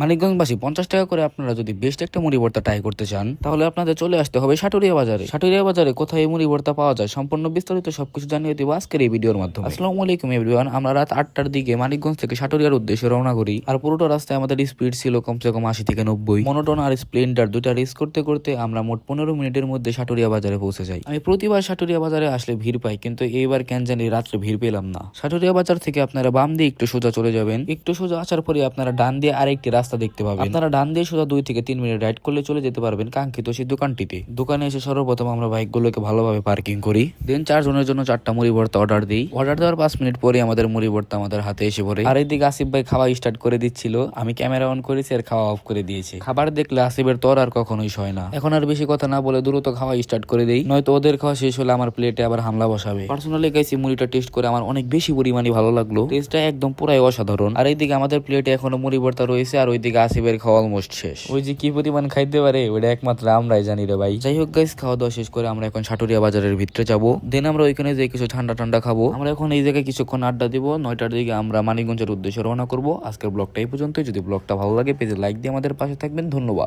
মানিকগঞ্জবাসী, পঞ্চাশ টাকা করে আপনারা যদি বেস্ট একটা মুড়ি ভর্তা ট্রাই করতে চান, তাহলে আপনাদের চলে আসতে হবে সাটুরিয়া বাজারে। সাটুরিয়া বাজারে কোথায় এই মুড়ি ভর্তা পাওয়া যায় সম্পূর্ণ বিস্তারিত সবকিছু জানিয়ে দেবো আজকের এই ভিডিওর মাধ্যমে। আসসালামু আলাইকুম এভরিওয়ান আমরা রাত আটটার দিকে মানিকগঞ্জ থেকে সাটুরিয়ার উদ্দেশ্যে রওনা করি আর পুরোটা রাস্তায় আমাদের স্পিড ছিল কমসে কম আশি থেকে নব্বই। মনোটন আর স্প্লেন্ডার দুটা রেস করতে করতে আমরা মোট পনেরো মিনিটের মধ্যে সাটুরিয়া বাজারে পৌঁছে যাই। আমি প্রতিবার সাটুরিয়া বাজারে আসলে ভিড় পাই, কিন্তু এইবার কেন জানি রাত্রে ভিড় পেলাম না। সাটুরিয়া বাজার থেকে আপনারা বাম দিয়ে একটু সোজা চলে যাবেন। একটু সোজা আসার পরে আপনারা ডান দিয়ে আরেকটি রাস্তা দেখতে পাবেন। আপনারা ডান দিয়ে সোজা দুই থেকে তিন মিনিট রাইড করলে চলে যেতে পারবেন কাঙ্ক্ষিত সেই দোকানটিতে দোকানে এসে সর্বপ্রথম আমরা বাইকগুলোকে ভালোভাবে পার্কিং করি। দেন চারজনের জন্য চারটা মুড়ি ভর্তা অর্ডার দিই। অর্ডার দেওয়ার পাঁচ মিনিট পরে আমাদের মুড়ি ভর্তা আমাদের হাতে এসে পড়ে। আর এইদিকে আসিফ ভাই খাওয়া স্টার্ট করে দিচ্ছিল। আমি ক্যামেরা অন করেছি, আর খাওয়া অফ করে দিয়েছি। খাবার দেখলে আসিফের তর আর কখনোই সয় না। এখন আর বেশি কথা না বলে দ্রুত খাওয়া স্টার্ট করে দেই। নয়তো ওদের খাওয়া শেষ হলে আমার প্লেটে আবার হামলা বসাবে। পার্সোনালি গাইছি মুড়িটা টেস্ট করে আমার অনেক বেশি পরিমাণে ভালো লাগল। টেস্টটা একদম পুরাই অসাধারণ। আর এইদিকে আমাদের প্লেটে এখনও মুড়ি ভর্তা রয়েছে, আর ওইদিকে আসিফের খাওয়া অলমোস্ট শেষ। ওই যে কি পরিমাণ খাইতে পারে ওইটা একমাত্র আমরাই জানি রে ভাই। যাই হোক গাইস খাওয়া দাওয়া শেষ করে আমরা এখন সাটুরিয়া বাজারের ভিতরে যাব। দেন আমরা ওইখানে যে কিছু ঠান্ডা ঠান্ডা খাব। আমরা এখন এই জায়গায় কিছুক্ষণ আড্ডা দিব। নয়টার দিকে আমরা মানিকগঞ্জের উদ্দেশ্যে রওনা করব। আজকের ব্লগটা এই পর্যন্তই। যদি ব্লগটা ভালো লাগে পেজে লাইক দিয়ে আমাদের পাশে থাকবেন। ধন্যবাদ।